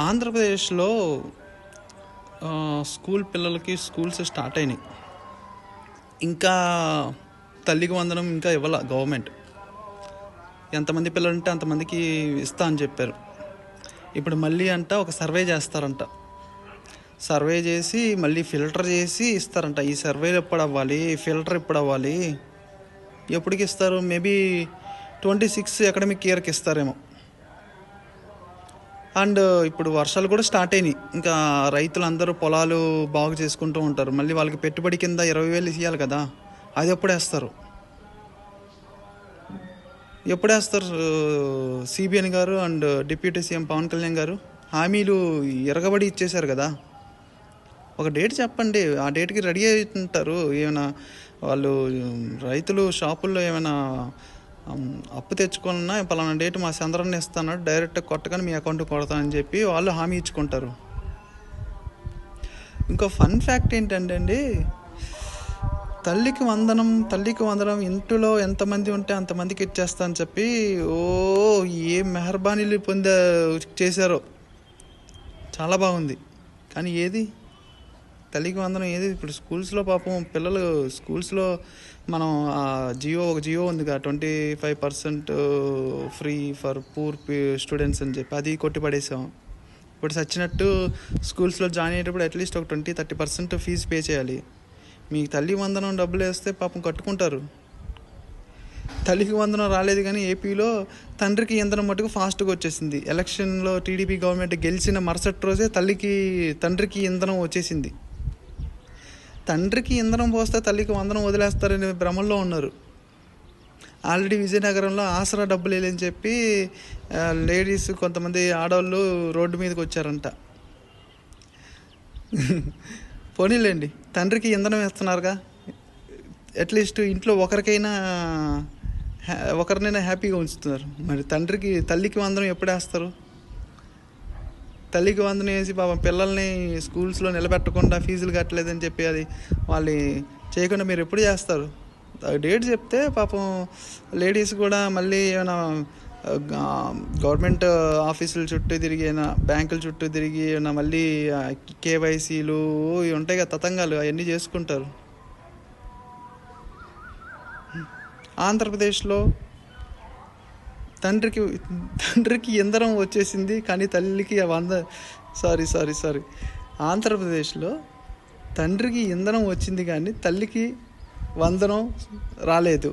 ఆంధ్రప్రదేశ్లో స్కూల్ పిల్లలకి schools start అయినాయి. ఇంకా తల్లికి వందనం ఇంకా ఇవ్వాల గవర్నమెంట్. ఎంతమంది పిల్లలు ఉంటే అంతమందికి ఇస్తా అని చెప్పారు. ఇప్పుడు మళ్ళీ అంట ఒక సర్వే చేస్తారంట. సర్వే చేసి మళ్ళీ ఫిల్టర్ చేసి ఇస్తారంట. ఈ సర్వేలు ఎప్పుడు అవ్వాలి? ఫిల్టర్ ఎప్పుడు అవ్వాలి? ఎప్పటికి ఇస్తారు? మేబీ ట్వంటీ సిక్స్ అకాడమిక్ ఇయర్కి ఇస్తారేమో. అండ్ ఇప్పుడు వర్షాలు కూడా స్టార్ట్ అయినాయి. ఇంకా రైతులందరూ పొలాలు బాగు చేసుకుంటూ ఉంటారు. మళ్ళీ వాళ్ళకి పెట్టుబడి కింద ఇరవై వేలు ఇవ్వాలి కదా. అది ఎప్పుడు వేస్తారు? ఎప్పుడు వేస్తారు CBN garu and deputy CM Pawan Kalyan garu? హామీలు ఎరగబడి ఇచ్చేశారు కదా. ఒక డేట్ చెప్పండి. ఆ డేట్కి రెడీ అవుతుంటారు ఏమైనా వాళ్ళు రైతులు షాపుల్లో ఏమైనా అప్పు తెచ్చుకున్నా పలానా డేట్ మా చంద్రాన్ని ఇస్తాను డైరెక్ట్ కొట్టగానే మీ అకౌంట్ కొడతానని చెప్పి వాళ్ళు హామీ ఇచ్చుకుంటారు. ఇంకో ఫన్ ఫ్యాక్ట్ ఏంటంటే అండి తల్లికి వందనం తల్లికి వందనం ఇంటిలో ఎంతమంది ఉంటే అంతమందికి ఇచ్చేస్తా అని చెప్పి ఓ ఏ మెహర్బానీలు పొందే చేశారో. చాలా బాగుంది. కానీ ఏది? తల్లికి వందనం ఏది? ఇప్పుడు స్కూల్స్లో పాపం పిల్లలు స్కూల్స్లో మనం జియో ఒక జియో ఉంది కదా twenty five percent free for poor students అని చెప్పి అది కొట్టి పడేసాం ఇప్పుడు చచ్చినట్టు స్కూల్స్లో జాయిన్ అయ్యేటప్పుడు అట్లీస్ట్ ఒక twenty thirty percent fees pay చేయాలి. మీకు తల్లి వందనం డబ్బులు వేస్తే పాపం కట్టుకుంటారు. తల్లికి వందనం రాలేదు కానీ ఏపీలో తండ్రికి ఇంధనం మటుకు ఫాస్ట్గా వచ్చేసింది. ఎలక్షన్లో టీడీపీ గవర్నమెంట్ గెలిచిన మరుసటి రోజే తల్లికి తండ్రికి ఇంధనం వచ్చేసింది. తండ్రికి ఇంధనం పోస్తే తల్లికి వందనం వదిలేస్తారని భ్రమంలో ఉన్నారు. ఆల్రెడీ విజయనగరంలో ఆసరా డబ్బులు లేదని చెప్పి లేడీస్ కొంతమంది ఆడవాళ్ళు రోడ్డు మీదకి వచ్చారంట. పోనీలేండి తండ్రికి ఇంధనం వేస్తున్నారుగా. అట్లీస్ట్ ఇంట్లో ఒకరికైనా హ్యా- ఒకరినైనా హ్యాపీగా ఉంచుతున్నారు. మరి తండ్రికి తల్లికి వందనం ఎప్పుడు వేస్తారు? తల్లికి వందనం వేసి పాపం పిల్లల్ని స్కూల్స్లో నిలబెట్టకుండా ఫీజులు కట్టలేదని చెప్పి అది వాళ్ళు చేయకుండా మీరు ఎప్పుడు చేస్తారు? డేట్ చెప్తే పాపం లేడీస్ కూడా మళ్ళీ ఏమైనా గవర్నమెంట్ ఆఫీసుల చుట్టూ తిరిగి ఏమైనా బ్యాంకుల చుట్టూ తిరిగి ఏమైనా మళ్ళీ కేవైసీలు ఇవి ఉంటాయి కదా తతంగాలు అవన్నీ చేసుకుంటారు. ఆంధ్రప్రదేశ్లో తండ్రికి తండ్రికి ఇంధనం వచ్చేసింది కానీ తల్లికి వంద సారీ సారీ సారీ. ఆంధ్రప్రదేశ్లో తండ్రికి ఇంధనం వచ్చింది కానీ తల్లికి వందనం రాలేదు.